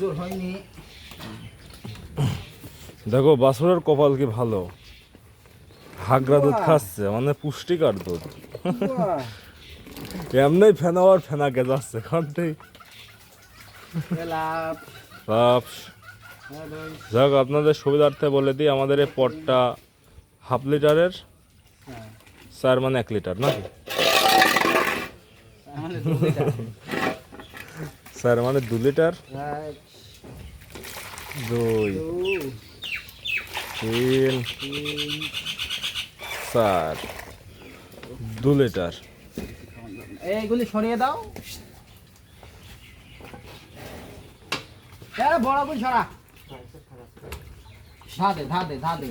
জোর হয়নি। দেখো বাছুরের কপাল কি ভালো? হাগরা দুধ খাচ্ছে মানে পুষ্টিকর দুধ। এমনি ফেনা আর ফেনা গে যাচ্ছে কারণটাই লাভ বাপ। যাক আপনাদের সুবিধার্থে বলে দিই আমাদের এই পটটা হাফ লিটারের চার মানে এক লিটার নাকি? আমাদের দু লিটার। মানে দু লিটার দুই তিন চার দু লিটার। এইগুলি সরিয়ে দাও। এ বড় গুলি সরা। ধাদে ধাদে ধাদে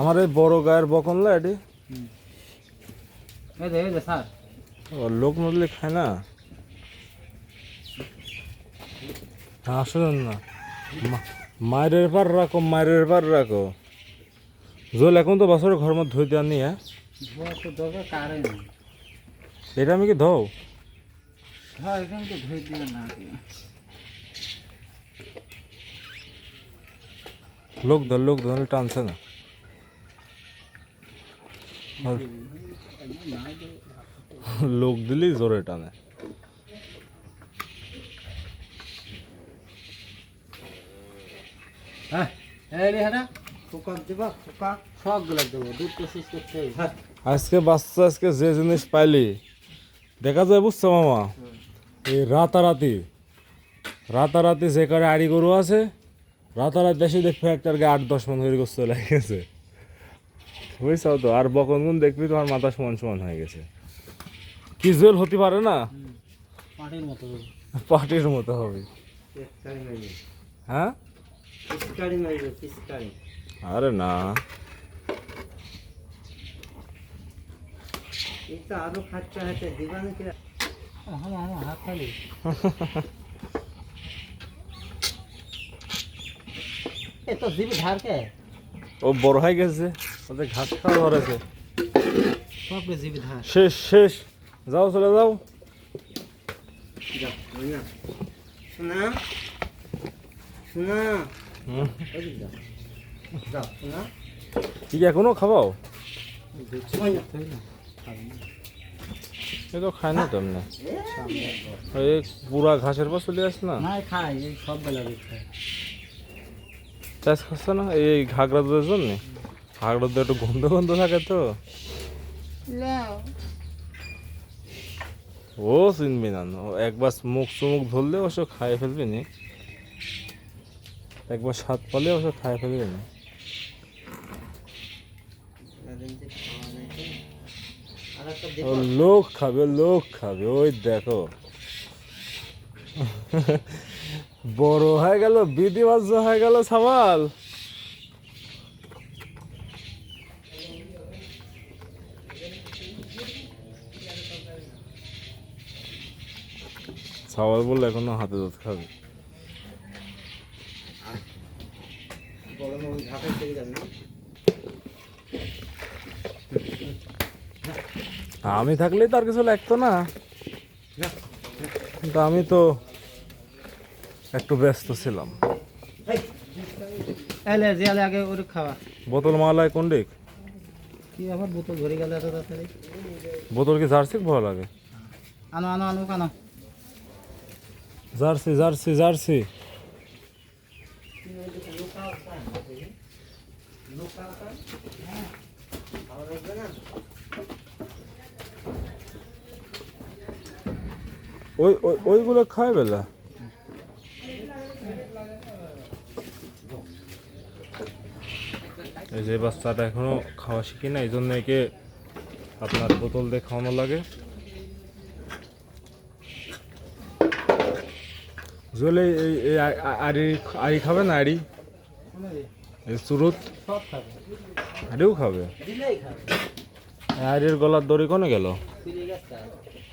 আমার এই বড় গায়ের বকনলা এটি এই যে এই যে স্যার ও, লোক নদলে খায় না? হ্যাঁ, আসলেন না। মায়ের পার রাখো মায়ের পার রাখো। জল এখন তো বাসরে ঘর মধ্যে ধুই দেওয়ার নিয়ে কারেন্ট এটা আমি কি ধো হ্যাঁ এখানে তো ধুয়ে দিবে না কি। লোক ধর লোক ধরলে টানছে না। লোক দিলেই জোরে টানে। হ্যাঁ হ্যাঁ। হ্যাঁ। আজকে বাচ্চা আজকে যে জিনিস পাইলি দেখা যায় বুঝছ মামা? এই রাতারাতি রাতারাতি যে কারে আড়ি গরু আছে রাতারাতি দেশে দেখবে একটার গায়ে আট দশ মন হয়ে গোস্ত লাগে গেছে। বুঝছ তো? আর বকন গুন দেখবি তোমার মাথা সমান সমান হয়ে গেছে। কি জল হতে পারে না? মাটির মতো। পাটির মতো হবে। হ্যাঁ আরে না। আরও খাচ্চা হাতে দিবা নাকি হাত খালি। এ তো জিবি ধারকে ও বড় হয়ে গেছে। ওদের ঘাস খাওয়া ধরেছে সবকে জিবি ধার শেষ শেষ। যাও চলে যাও। শোনা শোনা কি এখনও খাবাও? এ তো খায় না তেমনি। এই পুরা ঘাসের পর চলে আসে না? না খাই সব বেলা খাই চাষ খাচ্ছে না? এই ঘাগড়া দুধের জন্য? ঘাগড়া দুধ একটু গন্ধ গন্ধ থাকে তো। ও চিনবি না একবার মুখ চুমুক ধরলে খাই ফেলবি নি। একবার স্বাদ পালে খাই ফেলবি না। ও লোক খাবে লোক খাবে ওই দেখো। বড় হয়ে গেল বিধি হয়ে গেল সামাল। সামাল বললে এখনও হাতে দুধ খাবে। আমি থাকলে তার কিছু লাগতো না। কিন্তু আমি তো একটু ব্যস্ত ছিলাম। বোতল মালায় কোন দিক? কি আবার বোতল ধরে গেল এত তাড়াতাড়ি বোতল কি জার্সি ভালো লাগে? আনো আনো আনো কানো জার্সি জার্সি জার্সি ওই ওই- ওইগুলো খায় বেলা। এই যে বাচ্চাটা এখনও খাওয়া শিখি না এই জন্য একে আপনার বোতল দিয়ে খাওয়ানো লাগে। জলে এই আড়ি আড়ি খাবে না আড়ি? এই সুরুত? খাবে। আড়িও খাবে। আড়ির গলার দড়ি কোনে গেল ফিরে গেছে আরেকটা করো তোমার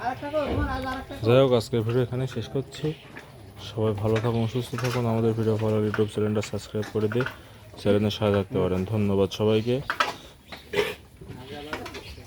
আজ আরেকটা যাই হোক, আজকের ভিডিও এখানে শেষ করছি। সবাই ভালো থাকুন, সুস্থ থাকুন। আমাদের ভিডিও ভালো ইউটিউব চ্যানেলটা সাবস্ক্রাইব করে দিয়ে চ্যানেলের সাথে থাকতে পারেন। ধন্যবাদ সবাইকে।